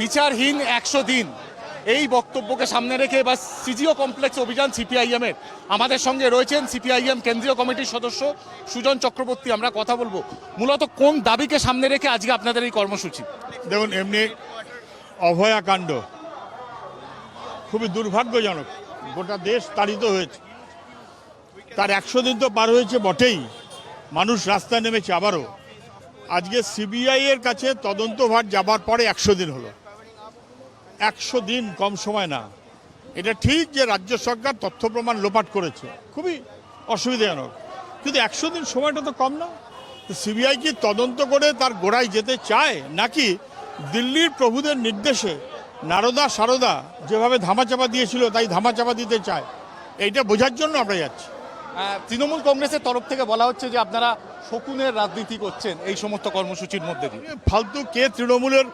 বিচারহীন একশো দিন। এই বক্তব্যকে সামনে রেখে বা সিজিও কমপ্লেক্স অভিযান সিপিআইএমের। আমাদের সঙ্গে রয়েছেন সিপিআইএম কেন্দ্রীয় কমিটির সদস্য সুজন চক্রবর্তী। আমরা কথা বলব। মূলত কোন দাবিকে সামনে রেখে আজকে আপনাদের এই কর্মসূচি? দেখুন, এমনি অভয়াকাণ্ড খুবই দুর্ভাগ্যজনক। গোটা দেশ তাড়িত হয়েছে। তার একশো দিন তো পার হয়েছে বটেই। মানুষ রাস্তায় নেমেছে আবারও। আজকে সিবিআই এর কাছে তদন্তভার যাবার পরে একশো দিন হলো। একশো দিন কম সময় না। এটা ঠিক যে রাজ্য সরকার তথ্য প্রমাণ লোপাট করেছে। খুবই অসুবিধাজনক। কিন্তু একশো দিন সময়টা তো কম না। সিবিআই কি তদন্ত করে তার গোড়ায় যেতে চায়? নাকি দিল্লির প্রভুদের নির্দেশে নারদা সারদা যেভাবে ধামাচাপা দিয়েছিল তাই ধামাচাপা দিতে চায়? এইটা বোঝার জন্য আমরা যাচ্ছি। তৃণমূল কংগ্রেসের তরফ থেকে বলা হচ্ছে যে আপনারা শকুনের রাজনীতি করছেন এই সমস্ত কর্মসূচির মধ্যে দিয়ে। ফালতু কে তৃণমূলের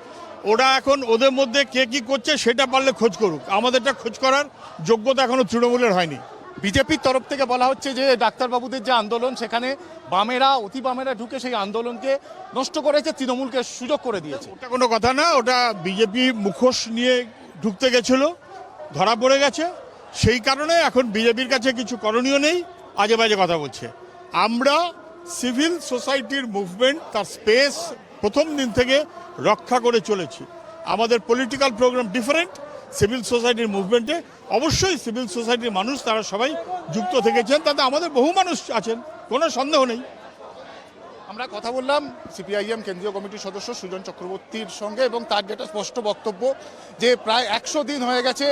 ওরা এখন ওদের মধ্যে কে কি করছে সেটা পারলে খোঁজ করুক। আমাদেরটা খোঁজ করার যোগ্যতা এখনও তৃণমূলের হয়নি। বিজেপির তরফ থেকে বলা হচ্ছে যে ডাক্তারবাবুদের যে আন্দোলন সেখানে বামেরা অতি বামেরা ঢুকে সেই আন্দোলনকে নষ্ট করেছে তৃণমূলকে সুযোগ করে দিয়েছে। ওটা কোনো কথা না ওটা বিজেপি মুখোশ নিয়ে ঢুকতে গেছিল ধরা পড়ে গেছে। সেই কারণে এখন বিজেপির কাছে কিছু করণীয় নেই আজে বাজে কথা বলছে। আমরা সিভিল সোসাইটির মুভমেন্ট তার স্পেস প্রথম দিন থেকে রক্ষা করে চলেছি। আমাদের পলিটিক্যাল প্রোগ্রাম ডিফারেন্ট সিভিল সোসাইটির মুভমেন্টে অবশ্যই সিভিল সোসাইটির মানুষ তারা সবাই যুক্ত থেকেছেন, তাতে আমাদের বহু মানুষ আছেন, কোনো সন্দেহ নেই। আমরা কথা বললাম সিপিআইএম কেন্দ্রীয় কমিটির সদস্য সুজন চক্রবর্তীর সঙ্গে এবং তার যেটা স্পষ্ট বক্তব্য যে প্রায় একশো দিন হয়ে গেছে,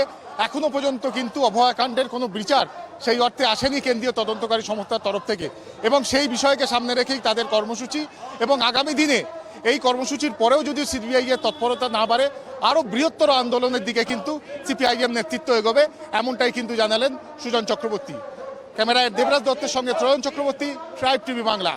এখনও পর্যন্ত কিন্তু অভয়াকাণ্ডের কোনো বিচার সেই অর্থে আসেনি কেন্দ্রীয় তদন্তকারী সংস্থার তরফ থেকে। এবং সেই বিষয়কে সামনে রেখেই তাদের কর্মসূচি এবং আগামী দিনে এই কর্মসূচির পরেও যদি সিপিআই এর তৎপরতা না বাড়ে, আরও বৃহত্তর আন্দোলনের দিকে কিন্তু সিপিআইএম নেতৃত্ব এগোবে, এমনটাই কিন্তু জানালেন সুজন চক্রবর্তী। ক্যামেরায় দেবরাজ দত্তের সঙ্গে ত্রয়ন চক্রবর্তী ট্রাইব টিভি বাংলা।